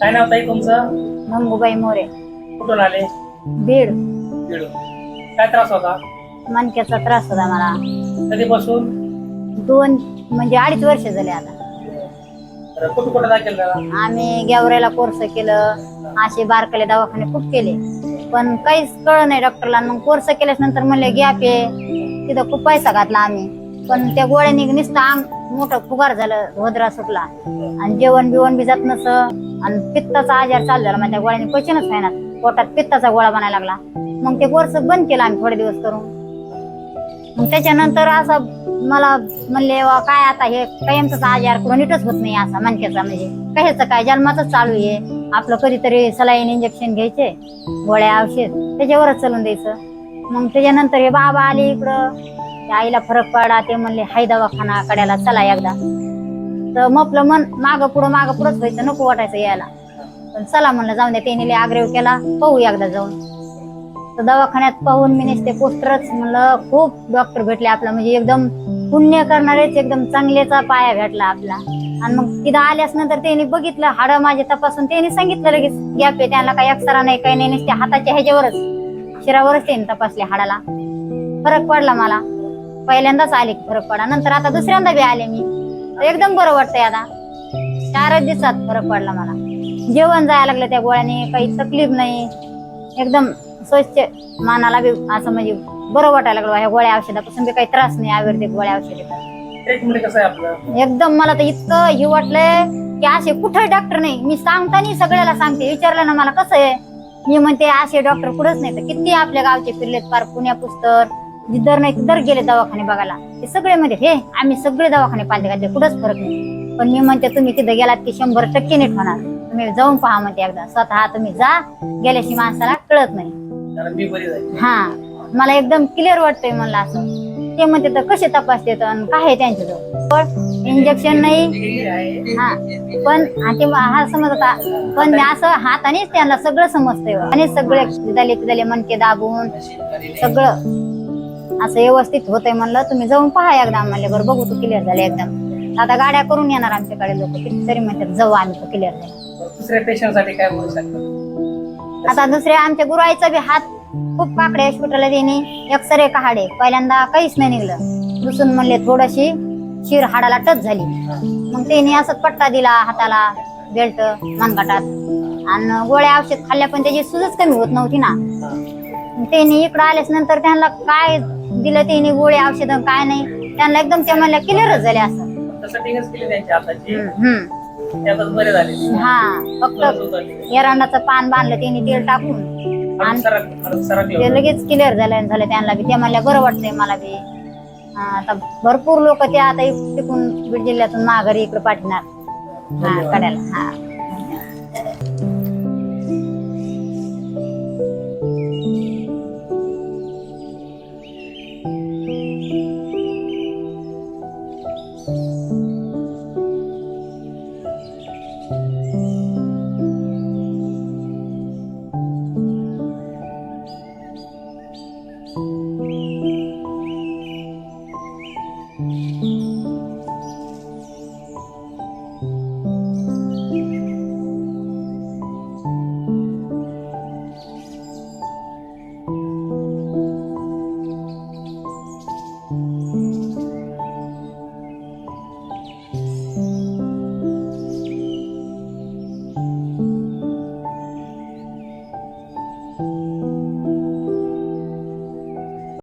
काय नाव ताई तुमचं? मंगूबाई मोरे. कुठून आले? बीड. बीड. काय त्रास होता? मणक्याचा त्रास होता मला. कधीपासून? दोन म्हणजे अडीच वर्ष झाले आता. तर कुठं कुठं दाखल झाला? आम्ही गेवरेला कोर्स केलं. असे बारकाले दवाखाने खूप केले. पण काहीच कळ नाही डॉक्टरला. मग कोर्स केल्यास नंतर म्हणले गॅप आहे तिथं खूप पैसा घातला आम्ही. पण त्या गोळ्यानी नुसतं अंग मोठं फुगार झालं होदरा सुटला. आणि जेवण बिवण बी जात नसं. आणि पित्ताचा आजार चालू झाला मग गोळ्याने क्वचिनच नाही ना. पोटात पित्ताचा गोळा बनायला लागला. मग ते कोर्स बंद केला आम्ही थोडे दिवस करून. मग त्याच्यानंतर असं मला म्हणले "वा, काय आता हे कायमचा आजार कुठं नीटच होत नाही असा मणक्याचा म्हणजे. कायचं काय? जन्माच चालू आहे. आपलं कधीतरी सलाईन इंजेक्शन घ्यायचे गोळ्या औषध. त्याच्यावरच चालून द्यायचं. मग त्याच्यानंतर हे बाबा आले इकडं. आईला फरक पडला. ते म्हणले हाय दवाखाना कड्याला चला एकदा. तर मग आपलं मन माग पुढं माग पुढंच व्हायचं नको वाटायचं यायला. पण चला म्हणलं जाऊन द्या त्याने आग्रह केला पाहू एकदा जाऊन. तर दवाखान्यात पाहून मी नेसते पोस्टरच म्हणलं खूप डॉक्टर भेटले आपला म्हणजे एकदम पुण्य करणारेच एकदम चांगल्याचा पाया भेटला आपला. आणि मग तिथं आल्यास नंतर त्यांनी बघितलं हाड माझे तपासून त्यांनी सांगितलं लगेच गॅप आहे त्यांना काही अक्षरा नाही काही नाही नसते हाताच्या ह्याच्यावरच शिरावरच त्यांनी तपासले हाडाला. फरक पडला मला. पहिल्यांदाच आले फरक पडला. नंतर आता दुसऱ्यांदा बी आले मी. एकदम बरं वाटतंय आता. चारच दिवसात फरक पडला मला. जेवण जायला लागलं त्या गोळ्याने काही तकलीफ नाही. एकदम स्वच्छ मानाला बी असं म्हणजे बरं वाटायला लागलं ह्या गोळ्या औषधापासून बी काही त्रास नाही आयुर्वेदिक गोळ्या औषध. एकदम मला तर इतकं हे वाटलंय की असे कुठे डॉक्टर नाही. मी सांगताना सगळ्याला सांगते विचारलं ना मला कसं आहे? मी म्हणते असे डॉक्टर कुठंच नाही. तर किती आपल्या गावचे फिरलेत पार पुण्या पुस्तर जिद्धर नाही तिधर गेले दवाखाने बघायला. ते सगळे म्हणजे हे आम्ही सगळे दवाखाने पाहिले घातले कुठंच फरक नाही. पण मी म्हणते तुम्ही तिथे गेलात की शंभर टक्के नीट होणार. तुम्ही जाऊन पहा म्हणते एकदा. स्वतः तुम्ही जा गेल्याशी माणसाला कळत नाही. हा मला एकदम क्लिअर वाटतंय मला असं. ते म्हणते तर कसे तपासते काय आहे त्यांच्याजवळ? इंजेक्शन नाही. हा पण हा ते हा समज होता. पण मी असं हातानेच त्यांना सगळं समजतंय. आणि सगळे तिथले तिथले मनके दाबून. सगळं. असं व्यवस्थित होतंय म्हणलं तुम्ही जाऊन पहा एकदा आम्हाला. बरं बघू तू क्लिअर झाले एकदम. आता गाड्या करून येणार आमच्याकडे लोक कितीतरी म्हणतात जाऊ आम्ही तो क्लिअर झाले. दुसऱ्या पेशंटसाठी काय बोलू शकता? आता दुसऱ्या आमच्या गुरुआईचा बी हात खूप पाकडे हॉस्पिटलला त्यांनी एक्सरे काढे पहिल्यांदा काहीच नाही निघलं. दुसून म्हणले थोडीशी शिर हाडाला टच झाली. मग त्यांनी असं पट्टा दिला हाताला बेल्ट मनगटात. आणि गोळ्या औषध खाल्ल्या पण त्याची सुजच कमी होत नव्हती ना. त्यांनी इकडं आल्यास नंतर त्यांना काय दिलं त्यांनी गोळ्या औषध काय नाही. त्यांना एकदम ते म्हणल्या क्लिअरच झाले असं. तसं टिंगच केली त्यांची हाताची हम्म, हम्म. त्यातच बरे झाले. हा फक्त एरांडाचं पान बांधलं त्यांनी तेल टाकून. आणि सरक ते लगेच क्लिअर झालं झालं त्यांना बी. ते म्हणल्या बरं वाटतंय मला बी. हा, आता भरपूर लोक ते आता इक- तिकून बीड जिल्ह्यातून माघारी इकडे पाठवणार. हा कड्याला. हा.